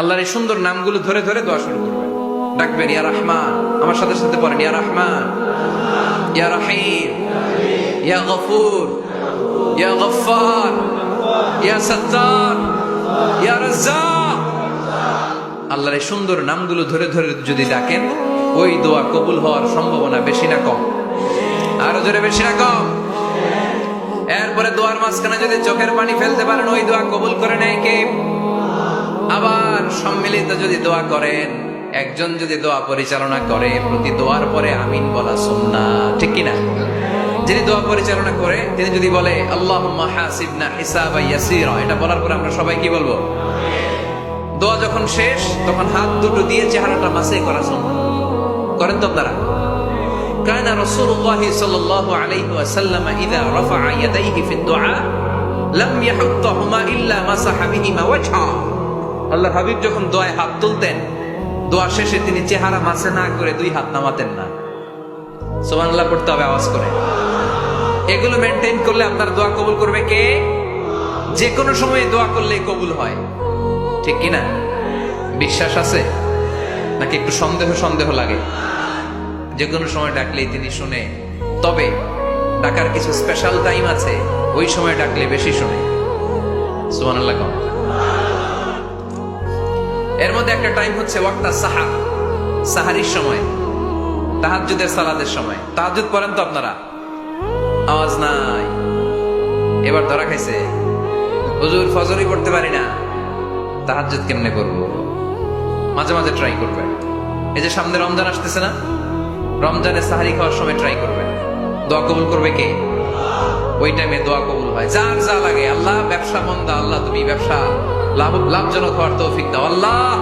আল্লাহর এই সুন্দর নামগুলো ধরে ধরে দোয়া শুরু করবেন। ডাকবেন, ইয়া রহমান। আমার সাথে সাথে পড়েন, ইয়া রহমান। ইয়া রহিম। ইয়া গফুর। ইয়া গফফার। ইয়া সত্তার। ইয়া রাজ্জাক। আল্লাহর এই সুন্দর নামগুলো ধরে ধরে যদি ডাকেন, ওই দোয়া কবুল হওয়ার সম্ভাবনা বেশি না কম। আরও জোরে বেশি না কম। এরপরে দোয়ার মাঝখানে যদি চোখের পানি ফেলতে পারেন, ওই দোয়া কবুল করে নেয় কে? আবার সম্মিলিত যদি দোয়া করেন একজন যদি দোয়া পরিচালনা করে প্রতি দোয়ার পরে আমিন বলা সুন্না ঠিক কিনা যিনি দোয়া পরিচালনা করে তিনি যদি বলে আল্লাহ হাসিবনা হিসাব ইয়াসিরা এটা বলার পরে আমরা সবাই কি বলবো দোয়া যখন শেষ তখন হাত দুটো দিয়ে চেহারাটা মাসে করা সম্ভব করেন তো আপনারা كان رسول الله صلى الله عليه وسلم إذا رفع يديه في الدعاء لم يحطهما إلا مسح بهما وجهه আল্লাহ হাবিব যখন দোয়ায় হাত তুলতেন, দোয়া শেষে তিনি চেহারা মাছে না করে দুই হাত নামাতেন না। সুবহানাল্লাহ, পড়তে হবে আওয়াজ করে। এগুলো মেনটেন করলে আপনার দোয়া কবুল করবে কে? যে কোনো সময় দোয়া করলে কবুল হয়। ঠিক কি না? বিশ্বাস আছে? নাকি একটু সন্দেহ সন্দেহ লাগে? যে কোনো সময় ডাকলেই তিনি শুনে। তবে ডাকার কিছু স্পেশাল টাইম আছে, ওই সময় ডাকলে বেশি শুনে। সুবহানাল্লাহ, কম। এর মধ্যে একটা টাইম হচ্ছে ওয়াক্তা সাহা, সাহারির সময়, তাহাজ্জুদের সালাদের সময়। তাহাজ্জুদ পড়েন তো আপনারা? আওয়াজ নাই। এবার ধরা খাইছে। হুজুর, ফজরই পড়তে পারি না। তাহাজ্জুদ কেমনে করব? মাঝে মাঝে ট্রাই করবেন। এই যে সামনে রমজান আসতেছে না? রমজানে সাহারি খাওয়ার সময় ট্রাই করবেন। দোয়া কবুল করবে কে? ওই টাইমে দোয়া কবুল হয়। যার যা লাগে, আল্লাহ ব্যবসা মন্দা, আল্লাহ তুমি ব্যবসা লাভ, লাভজনক হওয়ার তৌফিক দাও। আল্লাহ,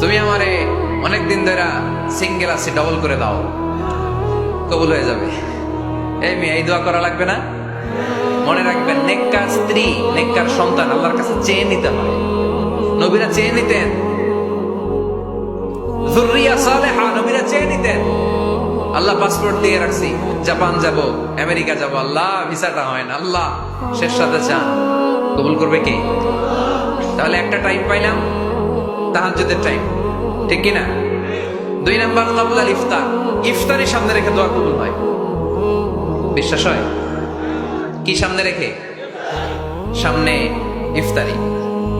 তুমি আমারে অনেকদিন ধরে সিঙ্গেল আছে ডবল করে দাও। কবুল হয়ে যাবে। এই মেয়ে, এই দোয়া করা লাগবে না? মনে রাখবেন, নেককার স্ত্রী, নেককার সন্তান আল্লাহর কাছে চেয়ে নিতে হয়। নবীরা চেয়ে নিতেন। জুররিয়া সালেহা, নবীরা চেয়ে নিতেন। আল্লাহ পাসপোর্ট দিয়ে রাখছি। জাপান যাব, আমেরিকা যাব। আল্লাহ, ভিসাটা হয় না। আল্লাহ শেষ সাথে চান কবুল করবে কে? তাহলে একটা টাইম পাইলাম, তাহাজ্জুদের টাইম ঠিক কি না দুই নাম্বার কাবলাল ইফতার। ইফতারি সামনে রেখে দোয়া কবুল হয়। বিশ্বাস হয়? কি সামনে রেখে? সামনে ইফতারি।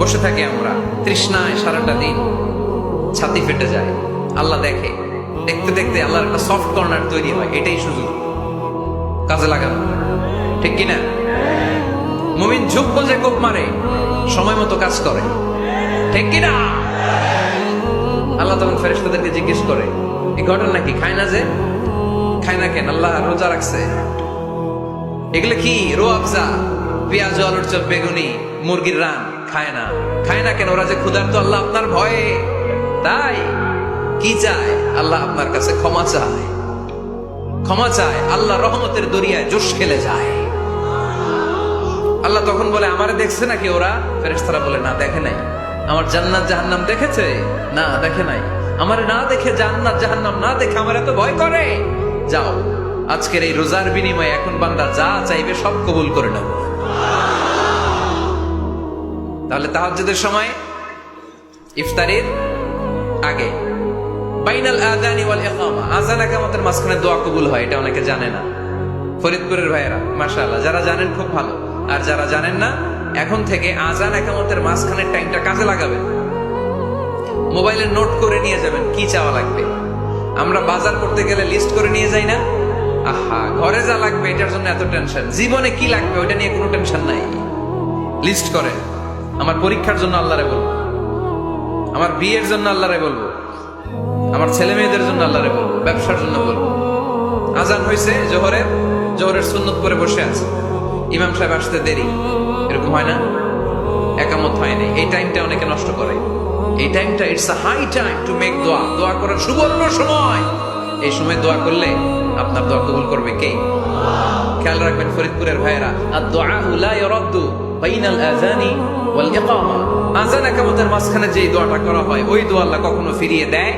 বসে থাকি আমরা। তৃষ্ণায় সারাটা দিন। ছাতি ফেটে যায়। আল্লাহ দেখে। দেখতে দেখতে আল্লাহর একটা সফট কর্নার তৈরি হয়। এটাই সুযোগ। কাজে লাগানো। ঠিক কিনা? মুমিন ঝুঁক যে কোপ মারে, সময় মতো কাজ করে। ঠিক কিনা? আল্লাহ তখন ফেরেশতাদেরকে জিজ্ঞেস করে এই ঘটনা নাকি খায় না যে? খায় না কেন? আল্লাহ রোজা রাখছে। এগুলো কি? রো আফজা, পেঁয়াজ আলুর চপ বেগুনি, মুরগির রান। খায় না। খায় না কেন? ওরা যে ক্ষুধার্ত, আল্লাহ আপনার ভয়ে। তাই? কি চায়? আল্লাহ আপনার কাছে ক্ষমা চায়। ক্ষমা চায়। আল্লাহ রহমতের দরিয়ায় জোশ খেলে যায়। আল্লাহ তখন বলে, আমারে দেখছে নাকি ওরা? ফেরেশতারা বলে, না, দেখে নাই। আমার জান্নাত জাহান্নাম দেখেছে? না, দেখে নাই। আমার না দেখে জান্নাত জাহান্নাম না দেখে আমার এত ভয় করে? যাও, আজকের এই রোজার বিনিময়ে এখন বান্দা যা চাইবে সব কবুল করে নেব। তাহলে তাহাজ্জুদের সময়, ইফতারির আগে, বাইনাল আযানি ওয়াল ইকামা, আযান ইকামতের মাঝখানে দোয়া কবুল হয়, এটা অনেকে জানে না। ফরিদপুরের ভাইয়েরা, মাশাআল্লাহ, যারা জানেন খুব ভালো। আর যারা জানেন না, এখন থেকে আজান একামতের মাঝখানের টাইমটা কাজে লাগাবেন। মোবাইলে নোট করে নিয়ে যাবেন কি চাওয়া লাগবে। আমরা বাজার করতে গেলে লিস্ট করে নিয়ে যাই না? আহা, ঘরে যা লাগবে, এটার জন্য এত টেনশন জীবনে কি লাগবে ওটা নিয়ে কোনো টেনশন নাই। লিস্ট করে আমার পরীক্ষার জন্য আল্লাহরে বলব। আমার বিয়ের জন্য আল্লাহরে বলব। আমার ছেলে মেয়েদের জন্য আল্লাহরে বলব। ব্যবসার জন্য বলব। আজান হয়েছে জোহরের। জোহরের সুন্নত করে বসে আছে। ইমাম সাহেব আসতে দেরি। এরকম হয় না? একামত হয়নি এই টাইমটা অনেকে নষ্ট করে। এই টাইমটা it's a high time to make দোয়া দোয়া করার সুবর্ণ সময়। এই সময় দোয়া করলে আপনার দোয়া কবুল করবে কে? খেয়াল রাখবেন ফরিদপুরের ভাইয়েরা। আর দোয়া লা ইরাদ্দু বাইনাল আযানি ওয়াল ইকামা। আযান একামতের মাঝখানে যেই দোয়াটা করা হয়, ওই দোয়া আল্লাহ কখনো ফিরিয়ে দেয়